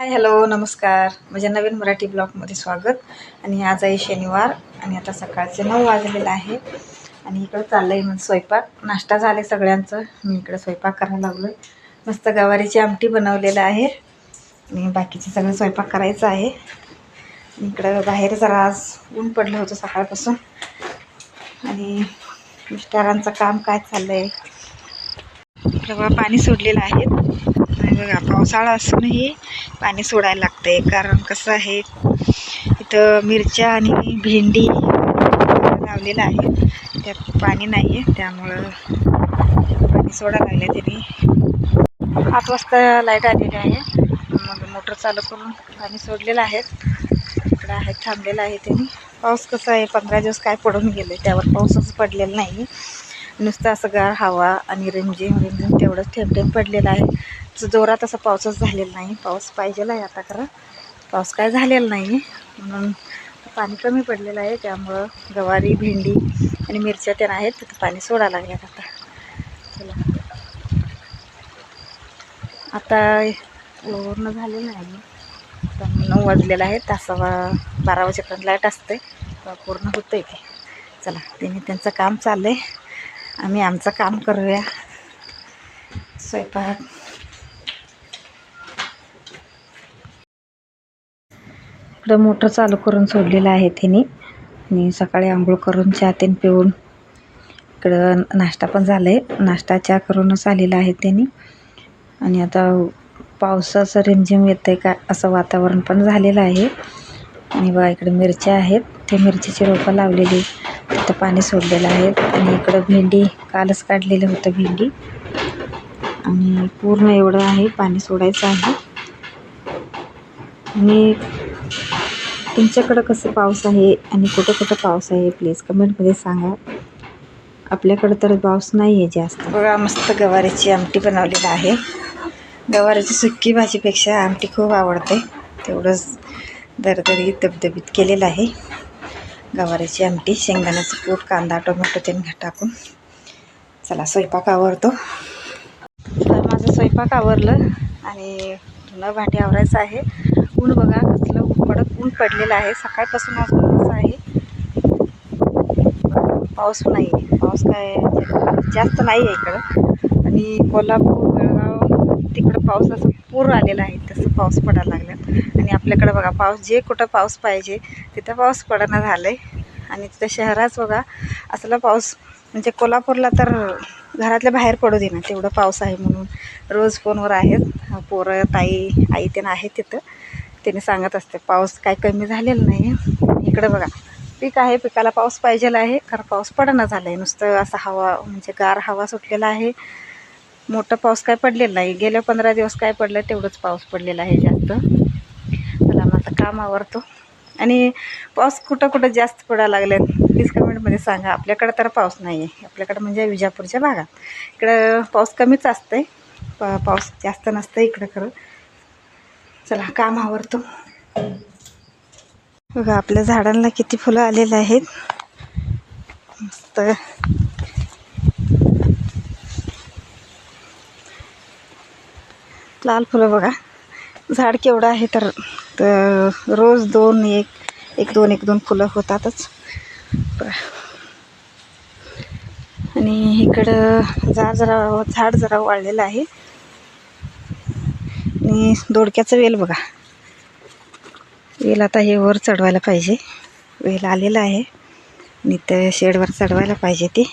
Hi hello नमस्कार. माझ्या नवीन मराठी ब्लॉगमध्ये स्वागत. आणि आज आहे शनिवार आणि आता सकाळचे नऊ वाजलेलं आहे. आणि इकडं चाललं आहे म्हणजे स्वयंपाक. नाश्ता झाले सगळ्यांचं. मी इकडं स्वयंपाक करायला लागलो आहे मस्त गवारीची आमटी बनवलेलं आहे. आणि बाकीचे सगळं स्वयंपाक करायचं आहे. इकडं बाहेर जरा आज ऊन पडलं होतं सकाळपासून. आणि मिस्टरांचं काम काय चाललं आहे इकडं पाणी सोडलेलं आहे. आणि बघा पावसाळा असूनही पाणी सोडायला लागते कारण कसं आहे इथं मिरच्या आणि भेंडी लावलेलं आहे. त्यात पाणी नाही आहे त्यामुळं पाणी सोडायला लागले त्यांनी. आठ वाजता लाइट आलेली आहे. मग मोटर चालू करून पाणी सोडलेलं आहे. इकडं आहे थांबलेलं आहे त्यांनी. पाऊस कसा आहे पंधरा दिवस काय पडून गेले त्यावर पाऊसच पडलेला नाही. नुसतं असं गार हवा आणि रिमझिम रिमझिम तेवढंच थेंब थेंब पडलेलं आहे. जोरात असं पाऊसच झालेला नाही. पाऊस पाहिजेला आहे आता खरं. पाऊस काय झालेला नाही. म्हणून पाणी कमी पडलेलं आहे. त्यामुळं गवारी भेंडी आणि मिरच्या त्या आहेत. तिथं पाणी सोडा लागल्यात आता. चला. आता पूर्ण झालेलं नाही आता नऊ वाजलेलं आहे. तासावा बारा वाजेपर्यंत लाइट असते पूर्ण होतं आहे ते. चला. त्यांनी त्यांचं काम चाललं आहे आम्ही आमचं काम करूया. स्वयंपाक इकडं मोटर चालू करून सोडलेलं आहे त्यांनी आणि सकाळी आंघोळ करून चहा तेन पिऊन इकडं नाश्ता पण झाला आहे नाश्ता चहा करूनच आलेला आहे त्यांनी आणि आता पावसाचं रिमझिम येतं आहे का असं वातावरण पण झालेलं आहे. आणि बघा इकडे मिरच्या आहेत. ते मिरचीची रोपं लावलेली. तिथं पाणी सोडलेलं आहे. आणि इकडं भेंडी कालच काढलेलं होतं भेंडी. आणि पूर्ण एवढं आहे पाणी सोडायचं आहे. आणि तुमच्याकडं कसं पाऊस आहे आणि कुठं कुठं पाऊस आहे प्लीज कमेंटमध्ये सांगा. आपल्याकडं तर पाऊस नाही आहे जास्त. बघा मस्त गवारीची आमटी बनवलेली आहे. गवारीची सुक्की भाजीपेक्षा आमटी खूप आवडते. तेवढंच दरदरी दबदबीत केलेलं आहे. गवारीची आमटी शेंगदाण्याचं कूट कांदा टोमॅटो ते टाकून. चला स्वयंपाक आवरतो. तर माझं स्वयंपाक आवरलं आणि धुणं भांडी आवरायचं आहे. ऊन बघा कडक ऊन पडलेलं आहे. सकाळपासून आज असं आहे. पाऊस नाही आहे. पाऊस काय जास्त नाही आहे इकडं. आणि कोल्हापूर बेळगाव तिकडं पाऊस असं पूर आलेला आहे. तसं पाऊस पडायला लागला आणि आपल्याकडं बघा पाऊस जे कुठं पाऊस पाहिजे तिथं पाऊस पडणं झालं आहे आणि तिथं शहरात बघा असला पाऊस म्हणजे कोल्हापूरला तर घरातल्या बाहेर पडू दे ना तेवढं पाऊस आहे म्हणून. रोज फोनवर आहेत. पोरं ताई आई ते आहेत तिथं. त्याने सांगत असते पाऊस काय कमी झालेला नाही इकडं बघा पीक आहे पिकाला पाऊस पाहिजेला आहे खरं पाऊस पडणं झालं आहे नुसतं असा हवा म्हणजे गार हवा सुटलेला आहे. मोठा पाऊस काय पडलेला नाही. गेल्या पंधरा दिवस काय पडलं तेवढंच पाऊस पडलेला आहे जास्त. मला माझं काम आवडतो आणि पाऊस कुठं कुठं जास्त पडायला लागले प्लीज कमेंटमध्ये सांगा. आपल्याकडं तर पाऊस नाही आहे आपल्याकडं म्हणजे विजापूरच्या भागात. इकडं पाऊस कमीच असतं प पाऊस जास्त नसतं इकडं खरं. चला काम आवरतो. बघा आपल्या झाडांना किती फुलं आलेले आहेत. मस्त. लाल फुलं बघा. झाड केवढं आहे तर रोज दोन एक एक दोन एक दोन फुलं होतातच. आणि इकडं झाड जरा झाड जरा वाळलेलं आहे. आणि दोडक्याचं वेल बघा. वेल आता हे वर चढवायला पाहिजे. वेल आलेलं आहे. आणि त्या शेडवर चढवायला पाहिजे ते.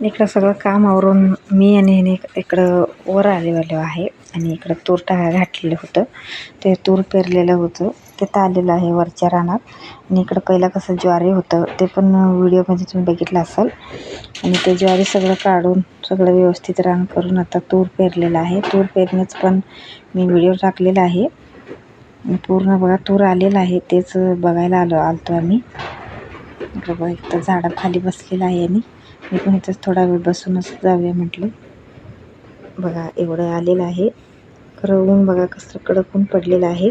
इकडं सगळं काम आवरून मी आणि ह्याने इकडं वर आलेलो आहे आणि इकडं तूर टा घातलेलं होतं. ते तूर पेरलेलं होतं. तिथं आलेलं आहे वरच्या रानात. आणि इकडं पहिलं कसं ज्वारी होतं ते पण व्हिडिओमध्ये तुम्ही बघितलं असाल. आणि ते ज्वारी सगळं काढून सगळं व्यवस्थित रान करून आता तूर पेरलेलं आहे. तूर पेरणीच पण मी व्हिडिओ टाकलेला आहे. पूर्ण बघा तूर आलेलं आहे. तेच बघायला आलो आलतो आम्ही. इकडं बघा इथं झाडाखाली बसलेलं आहे आणि मी पण इथंच थोडा वेळ बसूनच जाऊया म्हटलं. बघा एवढं आलेलं आहे. खरं ऊन बघा कसं कडक ऊन पडलेलं आहे.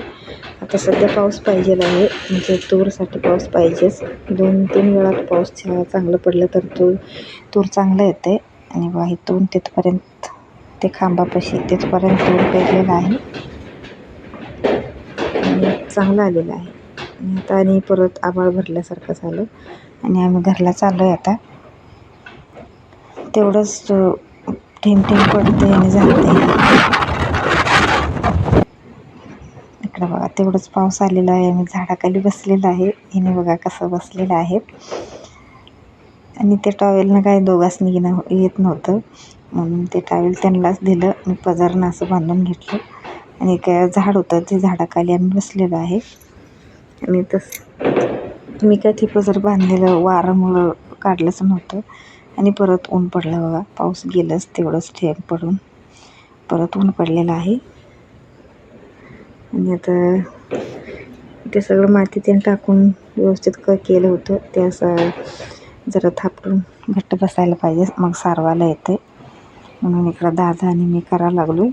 आता सध्या पाऊस पाहिजेला आहे. म्हणजे तूरसाठी पाऊस पाहिजेच. दोन तीन वेळा पाऊस चांगलं पडलं तर तूर तूर चांगलं येतं आहे आणि बघा इथून तिथपर्यंत ते खांबापाशी तिथपर्यंत तूर पेरलेलं आहे. आणि चांगलं आलेलं आहे. आणि आता आणि परत आभाळ भरल्यासारखं झालं. आणि आम्ही घरला चाललो आहे आता. तेवढंच अ, थेंब थेंब पडते आणि जाते इकडं बघा तेवढंच पाऊस आलेला आहे आम्ही झाडाखाली बसलेलं आहे. हिने बघा कसं बसलेलं आहे. आणि ते टॉवेलनं काय दोघांनी येणं येत नव्हतं. म्हणून ते टॉवेल त्यांनाच दिलं. मी पजरनं असं बांधून घेतलं. आणि एक झाड होतं ते झाडाखाली आम्ही बसलेलो आहे. आणि तसं मी काय ते पजर बांधलेलं वारामुळं काढलंच नव्हतं. आणि परत ऊन पडलं बघा. पाऊस गेलंच तेवढंच ठेप पडून. परत ऊन पडलेलं आहे. आणि आता ते सगळं माती त्यानं टाकून व्यवस्थित क केलं होतं. ते असं जरा थापटून घट्ट बसायला पाहिजे. मग सारवायला येते म्हणून इकडं दादा आणि मी करायला लागलो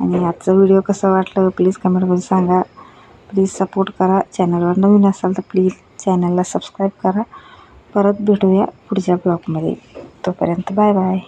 आणि आजचा व्हिडिओ कसा वाटलं प्लीज कमेंटमध्ये सांगा. प्लीज सपोर्ट करा. चॅनलवर नवीन असाल तर प्लीज चॅनलला सबस्क्राईब करा. परत भेटूया पुढच्या ब्लॉगमध्ये. तोपर्यंत बाय बाय.